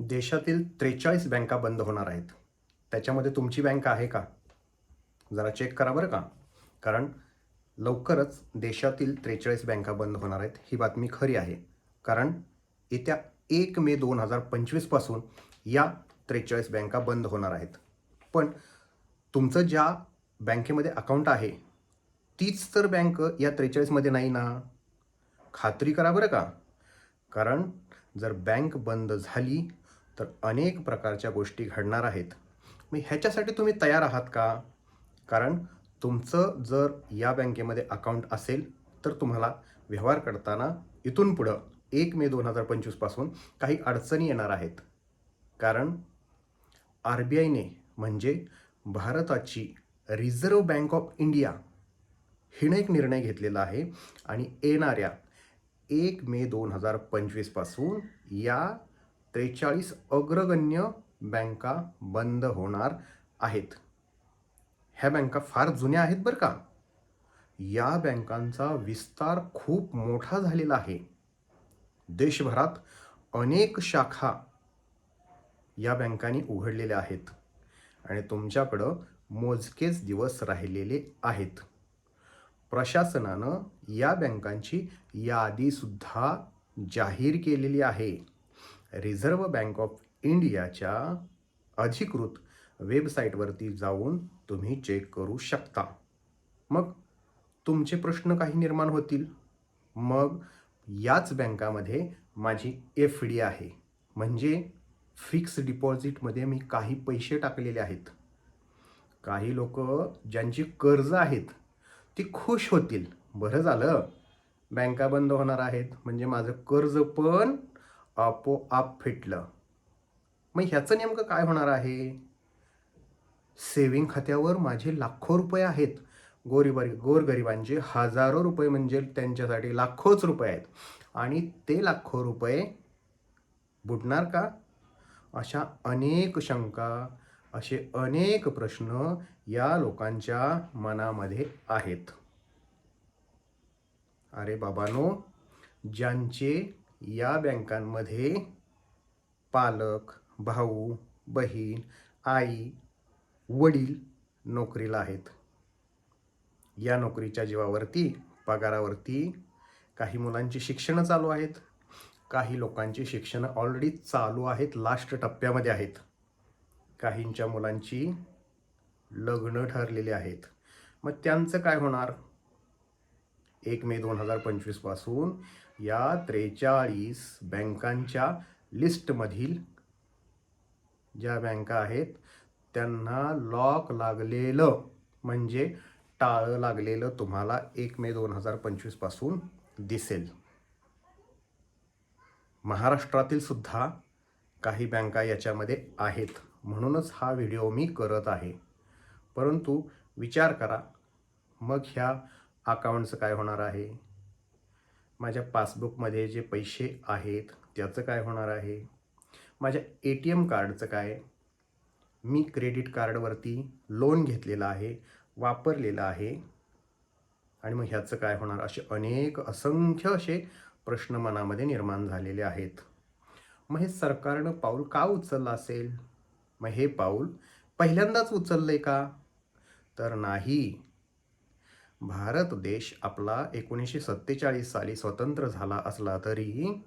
देशातील त्रेचाळीस बँका बंद होणार आहेत. त्याच्यामध्ये तुमची बँक आहे का? जरा चेक करा बरं का. कारण लवकरच देशातील त्रेचाळीस बँका बंद होणार आहेत ही बातमी खरी आहे. कारण येत्या एक मे दोन हजार पंचवीसपासून या त्रेचाळीस बँका बंद होणार आहेत. पण तुमचं ज्या बँकेमध्ये अकाउंट आहे तीच तर बँक या त्रेचाळीसमध्ये नाही ना? खात्री करा बरं का. कारण जर बँक बंद झाली तर अनेक प्रकारच्या गोष्टी घडणार आहेत. मग ह्याच्यासाठी तुम्ही तयार आहात का? कारण तुमचं जर या बँकेमध्ये अकाउंट असेल तर तुम्हाला व्यवहार करताना इथून पुढं एक मे दोन हजार पंचवीसपासून काही अडचणी येणार आहेत. कारण आर बी आयने म्हणजे भारताची रिझर्व्ह बँक ऑफ इंडिया हिनं एक निर्णय घेतलेला आहे आणि येणाऱ्या एक मे दोन हजार पंचवीसपासून या त्रेचाळीस अग्रगण्य बँका बंद होणार आहेत. ह्या बँका फार जुन्या आहेत बरं का? या बँकांचा विस्तार खूप मोठा झालेला आहे. देशभरात अनेक शाखा या बँकांनी उघडलेल्या आहेत आणि तुमच्याकडं मोजकेच दिवस राहिलेले आहेत. प्रशासनानं या बँकांची यादीसुद्धा जाहीर केलेली आहे. रिझर्व्ह बँक ऑफ इंडियाच्या अधिकृत वेबसाईटवरती जाऊन तुम्ही चेक करू शकता. मग तुमचे प्रश्न काही निर्माण होतील. मग याच बँकामध्ये माझी एफ डी आहे. म्हणजे फिक्स डिपॉझिटमध्ये मी काही पैसे टाकलेले आहेत. काही लोक ज्यांची कर्ज आहेत ती खुश होतील. बरं झालं. बँका बंद होणार आहेत. म्हणजे माझं कर्ज पण आपोआप फिटलं. मग ह्याचं नेमकं काय होणार आहे? सेविंग खात्यावर माझे लाखो रुपये आहेत. गोरीबारी गोरगरिबांचे हजारो रुपये म्हणजे त्यांच्यासाठी लाखोच रुपये आहेत. आणि ते लाखो रुपये बुडणार का? अशा अनेक शंका असे अनेक प्रश्न या लोकांच्या मनामध्ये आहेत. अरे बाबानो ज्यांचे या बँकांमध्ये पालक भाऊ बहीण आई वडील नोकरीला आहेत. या नोकरीच्या जीवावरती पगारावरती काही मुलांची शिक्षणं चालू आहेत. काही लोकांची शिक्षणं ऑलरेडी चालू आहेत लास्ट टप्प्यामध्ये आहेत. काहींच्या मुलांची लग्न ठरलेली आहेत. मग त्यांचं काय होणार? एक मे दोन हजार पंचवीसपासून या त्रेचाळीस बँकांच्या लिस्टमधील ज्या बँका आहेत त्यांना लॉक लागलेलं म्हणजे टाळं लागलेलं तुम्हाला एक मे दोन हजार पंचवीसपासून दिसेल. महाराष्ट्रातील सुद्धा काही बँका याच्यामध्ये आहेत म्हणूनच हा व्हिडिओ मी करत आहे. परंतु विचार करा मग ह्या अकाउंटचं काय होणार आहे? माझ्या पासबुकमध्ये जे पैसे आहेत त्याचं काय होणार आहे? माझ्या ए टी एम कार्डचं काय? मी क्रेडिट कार्डवरती लोन घेतलेलं आहे वापरलेलं आहे. आणि मग ह्याचं काय होणार? असे अनेक असंख्य असे प्रश्न मनामध्ये निर्माण झालेले आहेत. मग हे सरकारनं पाऊल का उचललं असेल? मग हे पाऊल पहिल्यांदाच उचललं आहे का? तर नाही. भारत देश आपला एकोणीसशे सत्तेचाळीस साली स्वतंत्र झाला असला तरी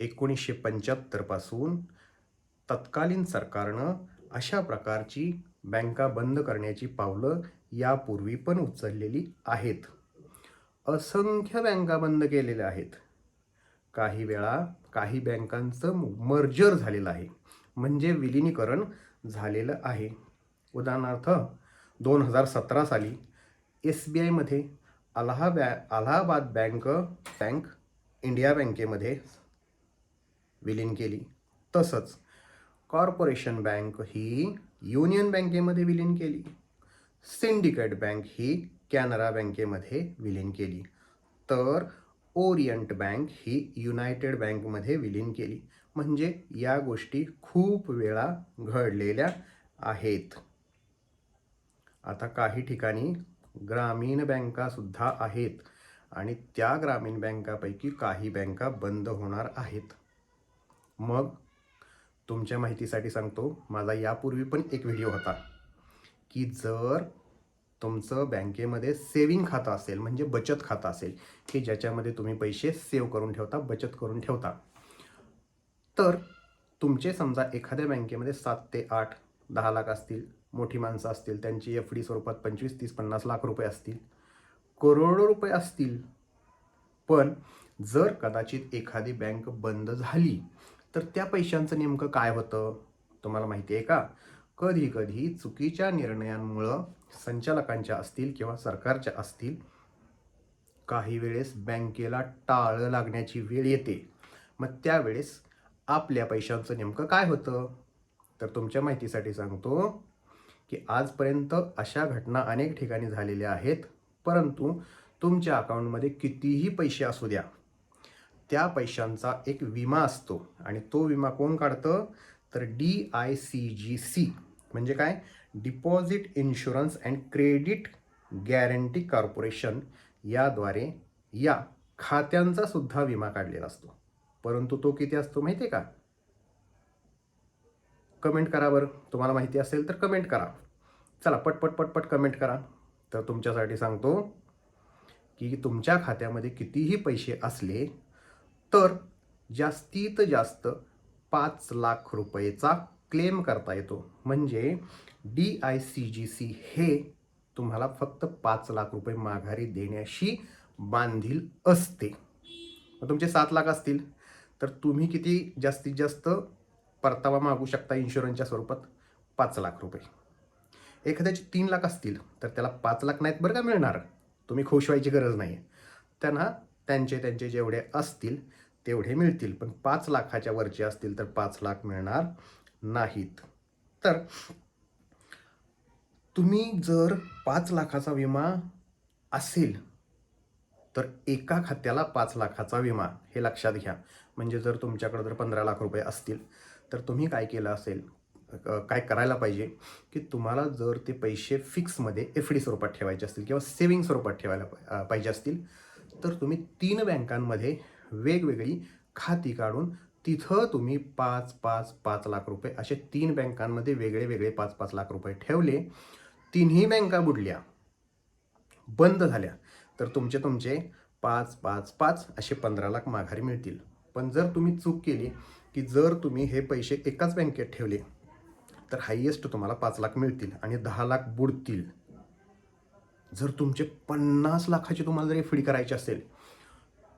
एकोणीसशे पंच्याहत्तरपासून तत्कालीन सरकारनं अशा प्रकारची बँका बंद करण्याची पावलं यापूर्वी पण उचललेली आहेत. असंख्य बँका बंद केलेल्या आहेत. काही वेळा काही बँकांचं मर्जर झालेलं आहे. म्हणजे विलिनीकरण झालेलं आहे. उदाहरणार्थ दोन हजार सतरा साली एस बी आयमध्ये अलाहा बॅ अलाहाबाद बँक बँक इंडिया बँकेमध्ये विलीन केली. तसंच कॉर्पोरेशन बँक ही युनियन बँकेमध्ये विलीन केली. सिंडिकेट बँक ही कॅनरा बँकेमध्ये विलीन केली. तर ओरिएंट बँक ही युनायटेड बँकमध्ये विलीन केली. म्हणजे या गोष्टी खूप वेळा घडलेल्या आहेत. आता काही ठिकाणी ग्रामीण बँकासुद्धा आहेत आणि त्या ग्रामीण बँकापैकी काही बँका बंद होणार आहेत. मग तुमच्या माहितीसाठी सांगतो माझा यापूर्वी पण एक व्हिडिओ होता की जर तुमचं बँकेमध्ये सेविंग खातं असेल म्हणजे बचत खातं असेल की ज्याच्यामध्ये तुम्ही पैसे सेव्ह करून ठेवता बचत करून ठेवता तर तुमचे समजा एखाद्या बँकेमध्ये सात ते आठ दहा लाख असतील मोठी माणसं असतील त्यांची एफ डी स्वरूपात पंचवीस तीस पन्नास लाख रुपये असतील. करोडो रुपये असतील. पण जर कदाचित एखादी बँक बंद झाली तर त्या पैशांचं नेमकं काय होतं? तुम्हाला माहिती आहे का? कधी कधी चुकीच्या निर्णयांमुळं संचालकांच्या असतील किंवा सरकारच्या असतील काही वेळेस बँकेला टाळं लागण्याची वेळ येते. मग त्यावेळेस आपल्या पैशांचं नेमकं काय होतं? तर तुमच्या माहितीसाठी सांगतो की आजपर्यंत अशा घटना अनेक ठिकाणी झालेल्या आहेत परंतु तुमच्या अकाउंटमध्ये कितीही पैसे असू द्या त्या पैशांचा एक विमा असतो. आणि तो विमा कोण काढतं? तर D I C G C म्हणजे काय? Deposit insurance and credit guarantee corporation याद्वारे या खात्यांचा सुद्धा विमा काढलेला असतो. परंतु तो किती असतो माहिती आहे का? कमेंट करा बरं. तुम्हाला माहिती असेल तर कमेंट करा. चला पटपट पटपट कमेंट करा. तर तुमच्यासाठी सांगतो की तुमच्या खात्यामध्ये कितीही पैसे असले तर जास्तीत जास्त पाच लाख रुपयेचा क्लेम करता येतो. म्हणजे D I C G C हे तुम्हाला फक्त पाच लाख रुपये माघारी देण्याशी बांधील असते. तुमचे सात लाख असतील. तर तुम्ही किती जास्तीत जास्त परतावा मागू शकता इन्शुरन्सच्या स्वरूपात? पाच लाख रुपये. एखाद्याचे तीन लाख असतील तर त्याला पाच लाख नाहीत बरं का मिळणार? तुम्ही खुश व्हायची गरज नाही त्यांना त्यांचे त्यांचे जेवढे असतील तेवढे मिळतील. पण पाच लाखाच्या वरचे असतील तर पाच लाख मिळणार नाहीत. तर तुम्ही जर पाच लाखाचा विमा असेल तर एका खात्याला पाच लाखाचा विमा हे लक्षात घ्या. म्हणजे जर तुमच्याकडे जर पंधरा लाख रुपये असतील तर तुम्ही काय केलं असेल? काय करायला पाहिजे? की तुम्हाला जर ते पैसे फिक्समध्ये एफ डी स्वरूपात ठेवायचे असतील किंवा सेविंग स्वरूपात ठेवायला पाहिजे असतील तर तुम्ही तीन बँकांमध्ये वेगवेगळी खाती काढून तिथं तुम्ही पाच पाच पाच लाख रुपये असे तीन बँकांमध्ये वेगळे वेगळे पाच पाच लाख रुपये ठेवले तिन्ही बँका बुडल्या बंद झाल्या तर तुमचे तुमचे पाच पाच पाच असे पंधरा लाख माघारी मिळतील. पण जर तुम्ही चूक केली की जर तुम्ही हे पैसे एकाच बँकेत ठेवले तर हायेस्ट तुम्हाला पाच लाख मिळतील आणि दहा लाख बुडतील. जर तुमचे पन्नास लाखाची तुम्हाला जर एफ डी करायची असेल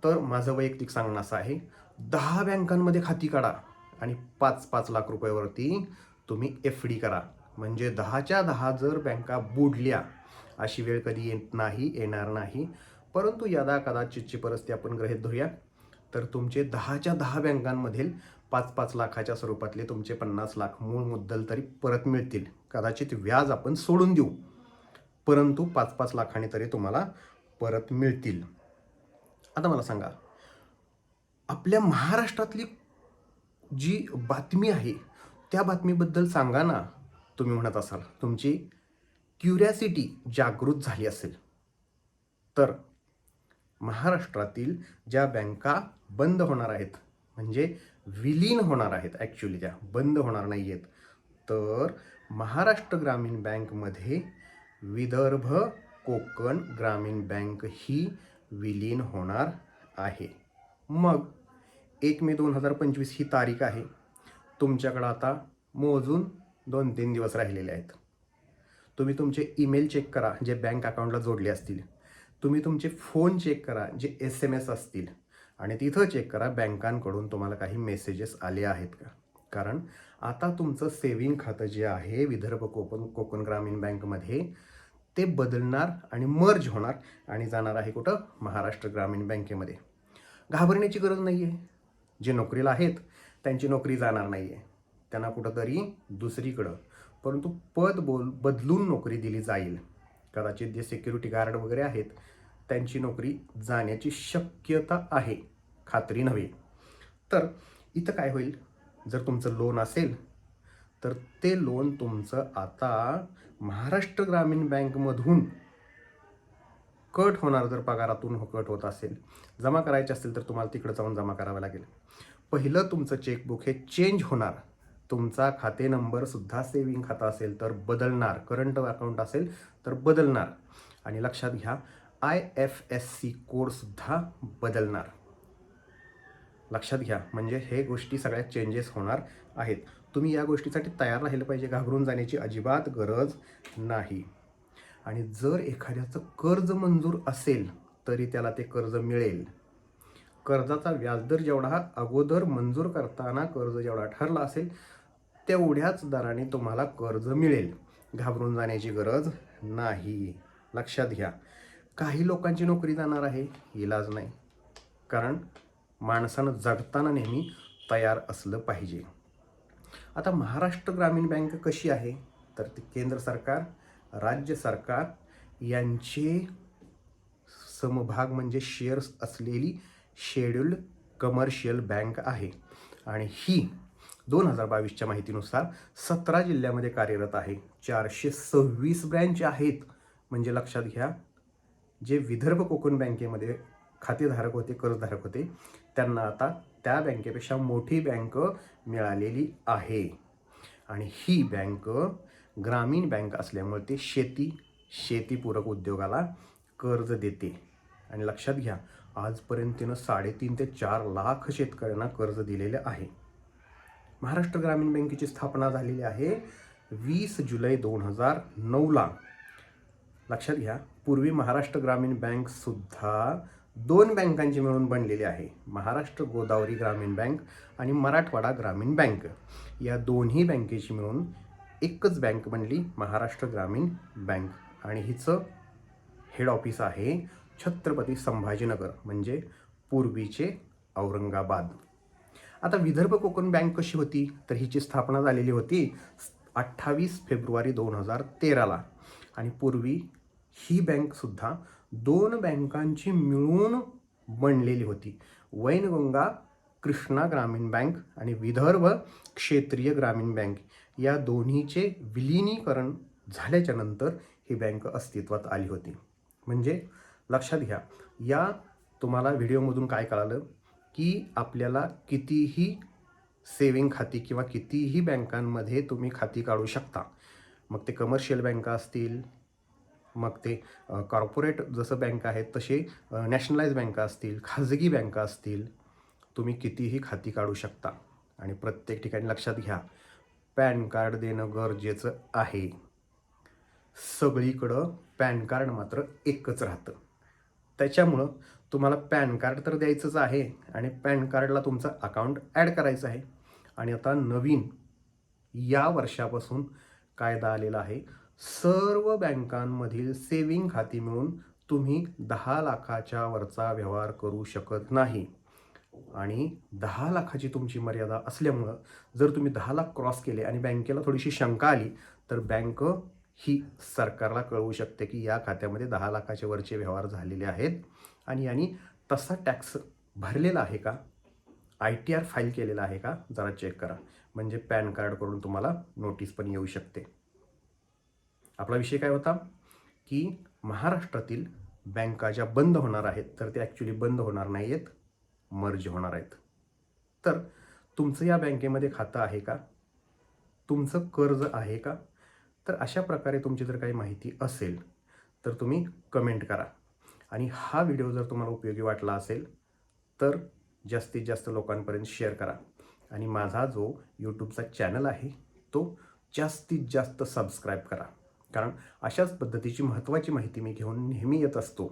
तर माझं वैयक्तिक सांगणं असं आहे दहा बँकांमध्ये खाती काढा आणि पाच पाच लाख रुपयावरती तुम्ही एफ डी करा. म्हणजे दहाच्या दहा जर बँका बुडल्या अशी वेळ कधी येत नाही येणार नाही. परंतु यदा कदाचितची परिस्थिती आपण गृहीत धरूया. तर तुमचे दहाच्या दहा बँकांमधील पाच पाच लाखाच्या स्वरूपातले तुमचे पन्नास लाख मूळ मुद्दल तरी परत मिळतील. कदाचित व्याज आपण सोडून देऊ. परंतु पाच पाच लाखाने तरी तुम्हाला परत मिळतील. आता मला सांगा आपल्या महाराष्ट्रातली जी बातमी आहे त्या बातमीबद्दल सांगा ना तुम्ही म्हणत असाल. तुमची क्युरियासिटी जागृत झाली असेल. तर महाराष्ट्रातील ज्या बँका बंद होणार आहेत म्हणजे विलीन होणार आहेत ॲक्च्युली त्या बंद होणार नाही आहेत तर महाराष्ट्र ग्रामीण बँकमध्ये विदर्भ कोकण ग्रामीण बँक ही विलीन होणार आहे. मग एक मे दोन हजार पंचवीस ही तारीख आहे. तुमच्याकडं आता मोजून दोन तीन दिवस राहिलेले आहेत. तुम्ही तुमचे ईमेल चेक करा जे बँक अकाउंटला जोडले असतील. तुम्ही तुमचे फोन चेक करा जे एस एम एस असतील. आणि तिथं चेक करा बँकांकडून तुम्हाला काही मेसेजेस आले आहेत का? कारण आता तुमचं सेविंग खातं जे आहे विदर्भ कोकण कोकण ग्रामीण बँकमध्ये ते बदलणार आणि मर्ज होणार आणि जाणार आहे कुठं? महाराष्ट्र ग्रामीण बँकेमध्ये. घाबरण्याची गरज नाही आहे जे नोकरीला आहेत त्यांची नोकरी जाणार नाही आहे त्यांना कुठंतरी दुसरीकडं. परंतु पद बोल बदलून नोकरी दिली जाईल. कदाचित जे सिक्युरिटी गार्ड वगैरे आहेत त्यांची नोकरी जाण्याची शक्यता आहे खात्री नव्हे. तर इथं काय होईल? जर तुमचं लोन असेल तर ते लोन तुमचं आता महाराष्ट्र ग्रामीण बँकमधून कट होणार जर पगारातून हो- कट होत असेल. जमा करायचे असेल तर तुम्हाला तिकडं जाऊन जमा करावं लागेल. पहिलं तुमचं चेकबुक हे चेंज होणार. तुमचा खाते नंबर सुद्धा सेविंग खाता असेल तर बदलणार. करंट अकाउंट असेल तर बदलणार. आणि लक्षात घ्या आय एफ एस सी कोडसुद्धा बदलणार. लक्षात घ्या म्हणजे हे गोष्टी सगळ्या चेंजेस होणार आहेत. तुम्ही या गोष्टीसाठी तयार राहिलं पाहिजे. घाबरून जाण्याची अजिबात गरज नाही. आणि जर एखाद्याचं कर्ज मंजूर असेल तरी त्याला ते कर्ज मिळेल. कर्जाचा व्याजदर जेवढा अगोदर मंजूर करताना कर्ज जेवढा ठरला असेल तेवढ्याच दराने तुम्हाला कर्ज मिळेल. घाबरून जाण्याची गरज नाही. लक्षात घ्या. काही लोकांची नोकरी जाणार आहे. इलाज नाही. कारण माणसानं जगताना नेहमी तयार असलं पाहिजे. आता महाराष्ट्र ग्रामीण बँक कशी आहे? तर ती केंद्र सरकार राज्य सरकार यांचे समभाग म्हणजे शेअर्स असलेली शेड्युल्ड कमर्शियल बँक आहे. आणि ही दोन हजार बावीसच्या माहितीनुसार सतरा जिल्ह्यामध्ये कार्यरत आहे. चारशे सव्वीस ब्रँच आहेत. म्हणजे लक्षात घ्या जे विदर्भ कोकण बँकेमध्ये खातेधारक होते कर्जधारक होते त्यांना आता त्या बँकेपेक्षा मोठी बँक मिळालेली आहे. आणि ही बँक ग्रामीण बँक असल्यामुळे ते शेती शेतीपूरक उद्योगाला कर्ज देते. आणि लक्षात घ्या आजपर्यंत तिनं साडेतीन ते चार लाख शेतकऱ्यांना कर्ज दिलेले आहे. महाराष्ट्र ग्रामीण बँकेची स्थापना झालेली आहे वीस जुलै दोन हजार नऊला. लक्षात घ्या पूर्वी महाराष्ट्र ग्रामीण बँकसुद्धा दोन बँकांची मिळून बनलेली आहे. महाराष्ट्र गोदावरी ग्रामीण बँक आणि मराठवाडा ग्रामीण बँक. या दोन्ही बँकेची मिळून एकच बँक बनली महाराष्ट्र ग्रामीण बँक. आणि हिचं हेड ऑफिस आहे छत्रपती संभाजीनगर म्हणजे पूर्वीचे औरंगाबाद. आता विदर्भ कोकण बँक कशी होती? तर हिची स्थापना झालेली होती अठ्ठावीस फेब्रुवारी दोन हजार तेराला. आणि पूर्वी ही बँकसुद्धा दोन बँकांची मिळून बनलेली होती. वैनगंगा कृष्णा ग्रामीण बँक आणि विदर्भ क्षेत्रीय ग्रामीण बँक या दोन्हीचे विलिनीकरण झाल्याच्यानंतर ही बँक अस्तित्वात आली होती. म्हणजे लक्षात घ्या या तुम्हाला व्हिडिओमधून काय कळालं? की आपल्याला कितीही सेविंग खाती किंवा कितीही बँकांमध्ये तुम्ही खाती काढू शकता. मग ते कमर्शियल बँका असतील मग ते कॉर्पोरेट जसं बँक आहेत तसे नॅशनलाइज बँका असतील खाजगी बँका असतील तुम्ही कितीही खाती काढू शकता. आणि प्रत्येक ठिकाणी लक्षात घ्या पॅन कार्ड देणं गरजेचं आहे. सगळीकडं पॅन कार्ड मात्र एकच राहतं. त्याच्यामुळं तुम्हाला पॅन कार्ड तर द्यायचंच आहे आणि पॅन कार्डला तुमचं अकाउंट ॲड करायचं आहे. आणि आता नवीन या वर्षापासून कायदा आलेला आहे. सर्व बँकांमधील सेविंग खाती मिळून तुम्ही दहा लाखाच्या वरचा व्यवहार करू शकत नाही. आणि दहा लाखाची तुमची मर्यादा असल्यामुळं जर तुम्ही दहा लाख क्रॉस केले आणि बँकेला थोडीशी शंका आली तर बँक ही सरकारला कळवू शकते की या खात्यामध्ये दहा लाखाचे वरचे व्यवहार झालेले आहेत. आणि यांनी तसा टॅक्स भरलेला आहे का? आय टी आर फाईल केलेला आहे का? जरा चेक करा. म्हणजे पॅन कार्डकडून तुम्हाला नोटीस पण येऊ शकते. आपला विषय काय होता? की महाराष्ट्रातील बँका ज्या बंद होणार आहेत तर ते ॲक्च्युली बंद होणार नाही आहेत मर्ज होणार आहेत. तर तुमचं या बँकेमध्ये खातं आहे का? तुमचं कर्ज आहे का? तर अशा प्रकारे तुमची जर काही माहिती असेल तर तुम्ही कमेंट करा. आणि हा व्हिडिओ जर तुम्हाला उपयोगी वाटला असेल तर जास्तीत जास्त लोकांपर्यंत शेअर करा. आणि माझा जो यूट्यूबचा चॅनल आहे तो जास्तीत जास्त सबस्क्राईब करा. कारण अशाच पद्धतीची महत्त्वाची माहिती मी घेऊन नेहमी येत असतो.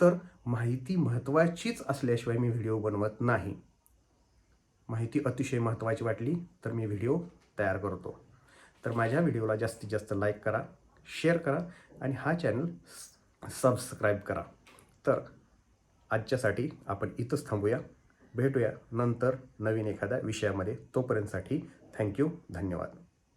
तर माहिती महत्त्वाचीच असल्याशिवाय मी व्हिडिओ बनवत नाही. माहिती अतिशय महत्त्वाची वाटली तर मी व्हिडिओ तयार करतो. तर माझ्या व्हिडिओला जास्तीत जास्त लाईक करा शेअर करा आणि हा चॅनल सबस्क्राईब करा. तर आजच्यासाठी आपण इथंच थांबूया. भेटूया नंतर नवीन एखाद्या विषयामध्ये. तोपर्यंतसाठी थँक्यू धन्यवाद.